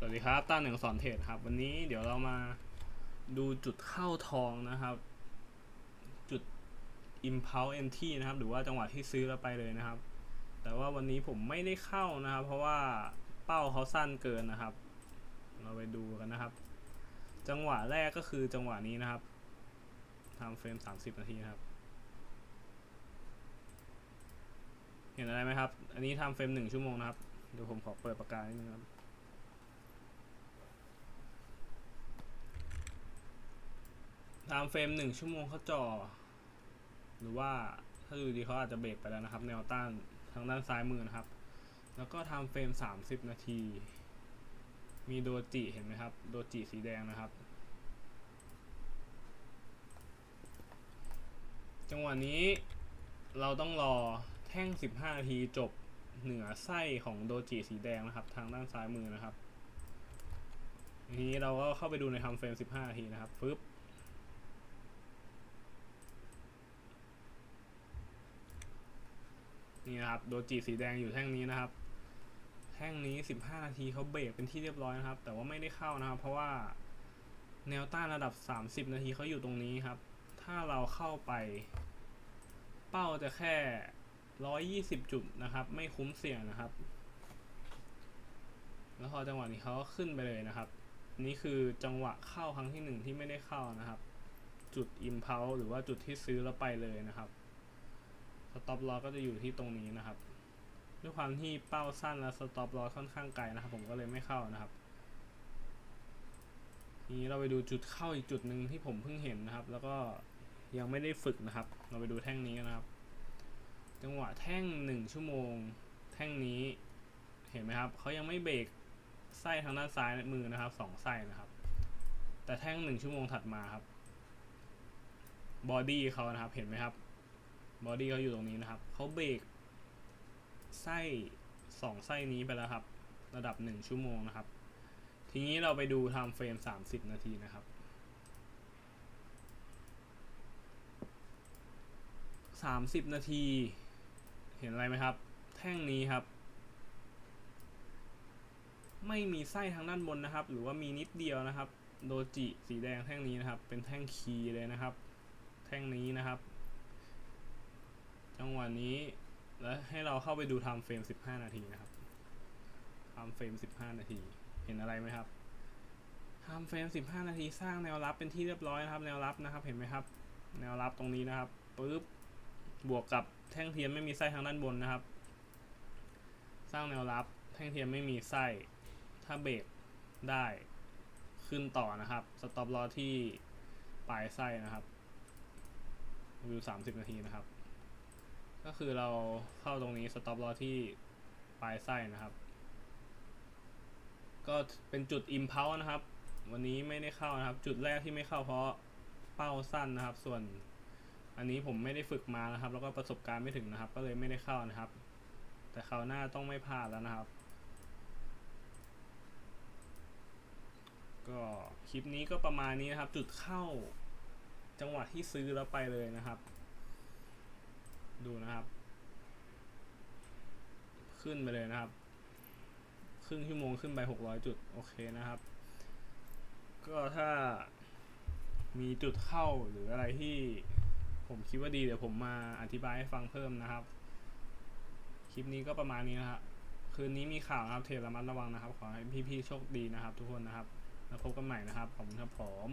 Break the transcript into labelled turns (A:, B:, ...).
A: สวัสดีครับต้าหนึ่งสอนเทรดครับ วันนี้เดี๋ยวเรามาดูจุดเข้าทองนะครับ จุด impulse entry นะครับ หรือว่าจังหวะที่ซื้อแล้วไปเลยนะครับ แต่ว่าวันนี้ผมไม่ได้เข้านะครับ เพราะว่าเป้าเขาสั้นเกินนะครับ เราไปดูกันนะครับ จังหวะแรกก็คือจังหวะนี้นะครับทำเฟรม 30 นาทีนะครับ เห็นอะไรไหมครับ อันนี้ทำเฟรมหนึ่งชั่วโมงนะครับ เดี๋ยวผมขอเปิดปากกานิดนึงครับ ไทม์เฟรมหนึ่งชั่วโมงเขาจอหรือว่าถ้าดูดีเขาอาจจะเบรกไปแล้วนะครับ แนวต้านทางด้านซ้ายมือนะครับ แล้วก็ทม์เฟรมสามสิบนาที มีโดจิเห็นไหมครับ โดจิสีแดงนะครับ จังหวะนี้เราต้องรอแท่ง 15 นาทีจบเหนือไส้ของโดจิสีแดงนะครับ ทางด้านซ้ายมือนะครับทีนี้เราก็เข้าไปดูในทม์เฟรม 15 นาทีนะครับปึ๊บ นี่นะครับโดจิสีแดงอยู่แท่งนี้นะครับ แท่งนี้ 15 นาทีเขาเบรกเป็นที่เรียบร้อยนะครับ แต่ว่าไม่ได้เข้านะครับ เพราะว่าแนวต้านระดับ 30 นาทีเขาอยู่ตรงนี้ครับ ถ้าเราเข้าไป เป้าจะแค่ 120 จุดนะครับ ไม่คุ้มเสี่ยงนะครับ แล้วพอจังหวะนี้เขาก็ขึ้นไปเลยนะครับ นี่คือจังหวะเข้าครั้งที่หนึ่งที่ไม่ได้เข้านะครับ จุด impulse หรือว่าจุดที่ซื้อแล้วไปเลยนะครับ สต็อปลอก็จะอยู่ที่ตรงนี้นะครับ ด้วยความที่เป้าสั้นและสต็อปลอค่อนข้างไกลนะครับ ผมก็เลยไม่เข้านะครับทีนี้เราไปดูจุดเข้าอีกจุดหนึ่งที่ผมเพิ่งเห็นนะครับ แล้วก็ยังไม่ได้ฝึกนะครับ เราไปดูแท่งนี้นนะครับ จังหวะแท่งหนึ่งชั่วโมง แท่งนี้เห็นไหมครับเขายังไม่เบรกไส้ทางด้านซ้ายมือนะครับสองไส้นะครับ แต่แท่งหนึ่งชั่วโมงถัดมาครับบอดี้เขานะครับเห็นไหมครับ บอดี้เขาอยู่ตรงนี้นะครับเขาเบรกไส้สองไส้นี้ไปแล้วครับ ระดับหนึ่งชั่วโมงนะครับ ทีนี้เราไปดูไทม์เฟรมสามสิบนาทีนะครับสามสิบนาที เห็นอะไรไหมครับ แท่งนี้ครับ ไม่มีไส้ทางด้านบนนะครับ หรือว่ามีนิดเดียวนะครับ โดจิสีแดงแท่งนี้นะครับ เป็นแท่งคีเลยนะครับ แท่งนี้นะครับ จังหวะนี้แล้วให้เราเข้าไปดูไทม์เฟรม 15 นาทีนะครับไทม์เฟรม 15 นาที เห็นอะไรไหมครับไทม์เฟรม 15 นาทีสร้างแนวรับเป็นที่เรียบร้อยนะครับ แนวรับนะครับ เห็นไหมครับ แนวรับตรงนี้นะครับปึ๊บบวกกับแท่งเทียมไม่มีไส้ทางด้านบนนะครับ สร้างแนวรับ แท่งเทียมไม่มีไส้ ถ้าเบรกได้ขึ้นต่อนะครับ สต็อปลอที่ปลายไส้นะครับวิว30 นาทีนะครับ ก็คือเราเข้าตรงนี้สต็อปลอที่ปลายไส้นะครับ ก็เป็นจุด impulse นะครับ วันนี้ไม่ได้เข้านะครับ จุดแรกที่ไม่เข้าเพราะเป้าสั้นนะครับ ส่วนอันนี้ผมไม่ได้ฝึกมานะครับ แล้วก็ประสบการณ์ไม่ถึงนะครับ ก็เลยไม่ได้เข้านะครับ แต่คราวหน้าต้องไม่พลาดแล้วนะครับ ก็คลิปนี้ก็ประมาณนี้นะครับ จุดเข้าจังหวะที่ซื้อแล้วไปเลยนะครับ ดูนะครับ ขึ้นไปเลยนะครับ ครึ่งชั่วโมงขึ้นไป 600 จุด โอเคนะครับ ก็ถ้ามีจุดเข้าหรืออะไรที่ผมคิดว่าดีเดี๋ยวผมมาอธิบายให้ฟังเพิ่มนะครับ คลิปนี้ก็ประมาณนี้นะครับคืนนี้มีข่าวนะครับเทระมัดระวังนะครับ ขอให้พี่ๆโชคดีนะครับ ทุกคนนะครับ แล้วพบกันใหม่นะครับ ขอบคุณครับผม